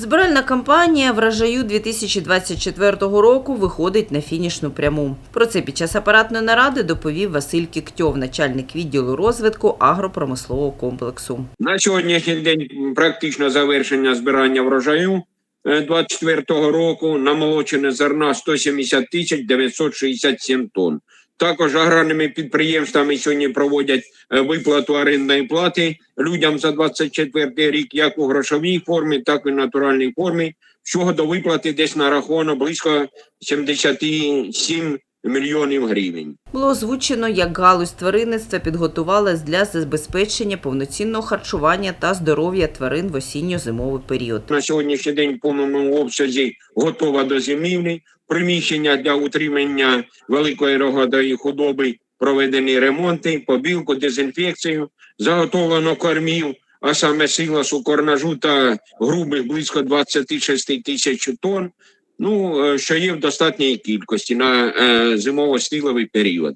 Збиральна кампанія врожаю 2024 року виходить на фінішну пряму. Про це під час апаратної наради доповів Василь Кіктьов, начальник відділу розвитку агропромислового комплексу. На сьогоднішній день практично завершення збирання врожаю 24 року. Намолочене зерна 170 тисяч 967 тонн. Також аграрними підприємствами сьогодні проводять е, виплату орендної плати людям за 24 рік, як у грошовій формі, так і в натуральній формі. Всього до виплати десь нараховано близько 77 мільйонів гривень. Було озвучено, як галузь тваринництва підготувалась для забезпечення повноцінного харчування та здоров'я тварин в осінньо-зимовий період. на сьогоднішній день в повному обсязі готова до зимівлі. Приміщення для утримання великої рогатої худоби проведені ремонти, побілку, дезінфекцію, заготовлено кормів, а саме силосу, корнажу та грубих близько 26 тисяч тонн. Ну, е, що є в достатній кількості на е, зимово-стіловий період.